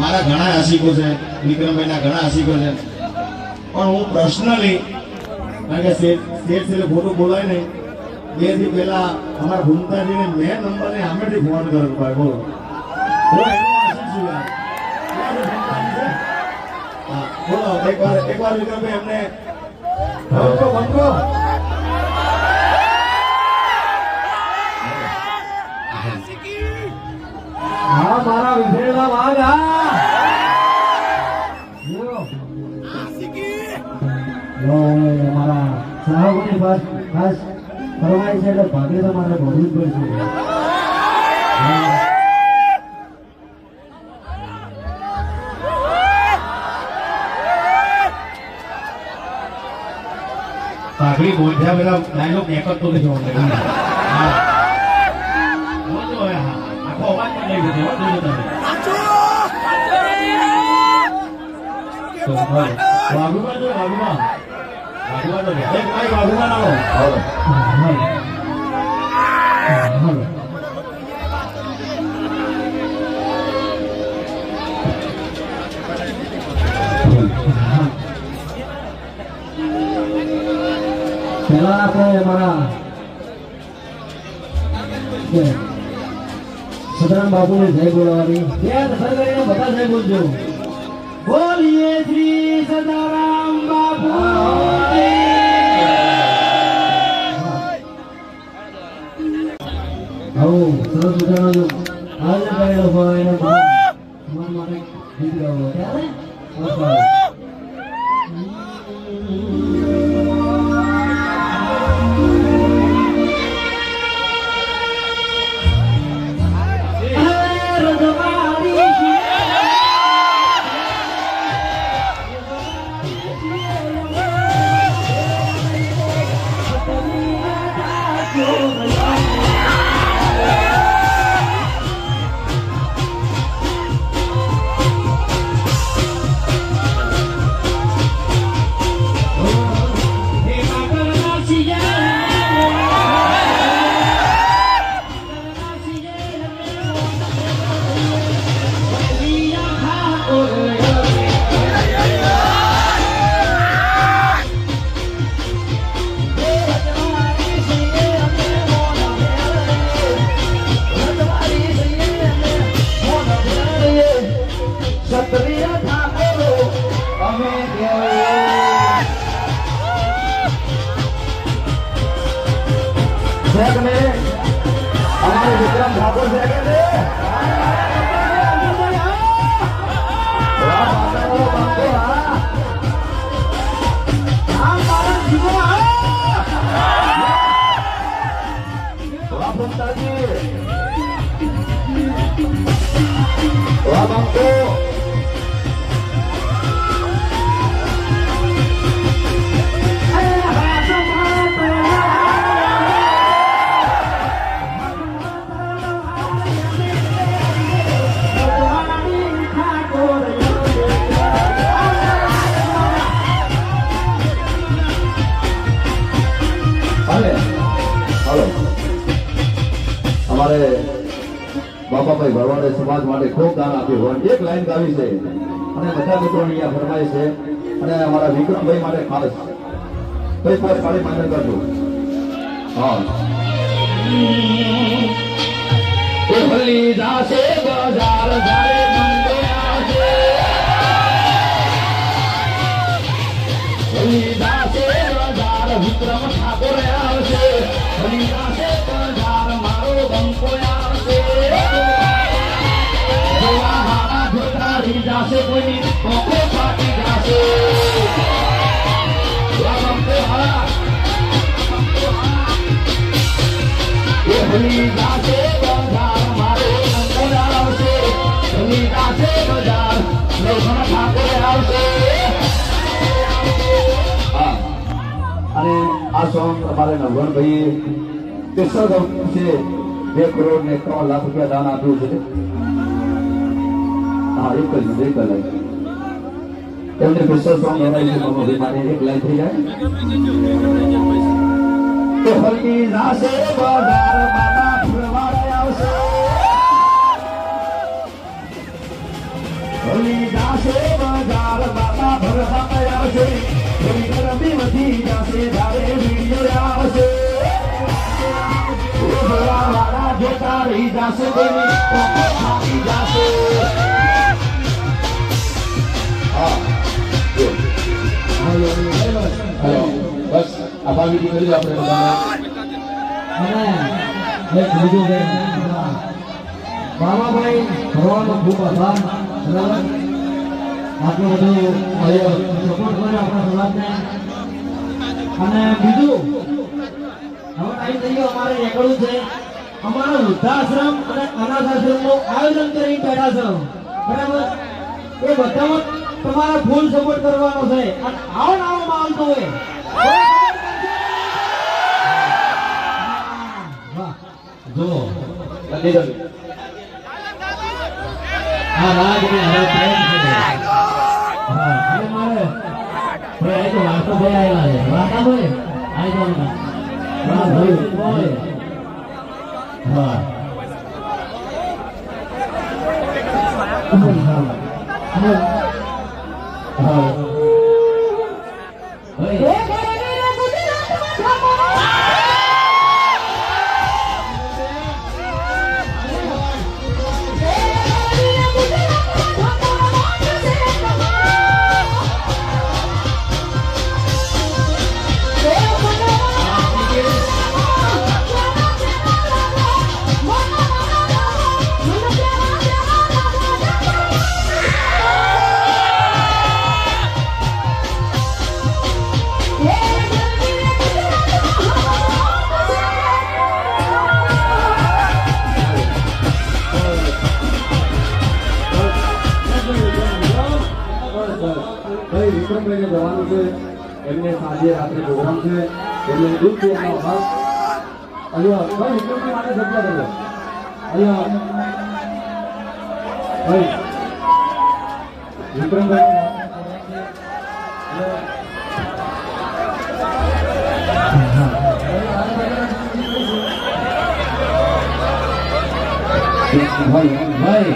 મારા ઘણા આશિકો છે, વિક્રમભાઈના ઘણા આશિકો છે. પણ હું પર્સનલી કારણ કે સ્ટેટ સ્ટેટ ખોટું બોલાય નહીં. બેથી પહેલા અમારા ભૂમતાજીને મેં નંબરને સામેથી ફોન કર્યો, ભાઈ, બોલો. બોલો એકવાર એકવાર વિક્રમભાઈ એમને બંકો બંકો હા, મારા વિભેળના વાઘ બસ ખાસ ફરમાય છે એટલે ભાગે તો મારે ભરવું જ પડશે પાઘડી બોલ્યા પેલા ડાયલોગ મળે. હા. હા. આખો અવાજ પણ લઈ જજો, જોજો તમે. તો, જો, વાઘુબા. વાઘુબા તો ગયા. એક ભાઈ વાઘુબા ના લો. હાલો. હાલો. પહેલા આપણે અમારા સદરામ બાપુને જય બોલાવવાની બે દફર કરીને બધા જય બોલજો બોલીએ શ્રી સદારામ બાપુ આવો સરસ મજાનો જો આજે કરેલો હોય કેવું છે અમારે વિક્રમ ઠાકોર છે બાપાભાઈ ભરવાડે સમાજ માટે ખૂબ દાન આપ્યું હોય. એક લાઈન ગાવી છે. અને બધા મિત્રો અહીંયા ફરમાય છે. અને અમારા વિક્રમભાઈ માટે ખાસ. કઈ કોઈ પાણી માન્ય કરજો. હા. ભલી જાશે અને આ સોંગ તમારે અમારે નવગણભાઈએ સ્પેશિયલ છે. બે કરોડ ને ત્રણ લાખ રૂપિયા દાન આપ્યું છે. હા, એક જ એક જ એમને સ્પેશિયલ સોંગ એના મારે એક લાઈન થઈ જાય. તો હલકી જાશે બજાર રહી જશે કોઈની ઓખો ખાઈ જશે. બસ, આ ભાગીથી કરી દો આપણે અને બીજું, હવે ટાઈમ થઈ ગયો, અમારે રેકોર્ડ છે. અમારા વૃદ્ધાશ્રમ અને અનાથ આશ્રમનું આયોજન કરી બેઠા છો. બરાબર? એ બધામાં તમારા ફૂલ સપોર્ટ કરવાનો છે. અને આવો આવો માહોલ તો હોય. જો આ રાજ છે. હા, અને મારે ભાઈ આ તો વાર્તા ભાઈ ભાઈ આવી જાવ ને. ભાઈ. ભાઈ હા હા ભાઈ વિક્રમભાઈને જવાનું છે. એમને સાંજે રાત્રે પ્રોગ્રામ છે. એમને દૂધ પીવાનો અભાવ અહીંયા ભાઈ વિક્રમભાઈ માટે જગ્યા કરજો અહીંયા ભાઈ, વિક્રમભાઈ. ભાઈ ભાઈ.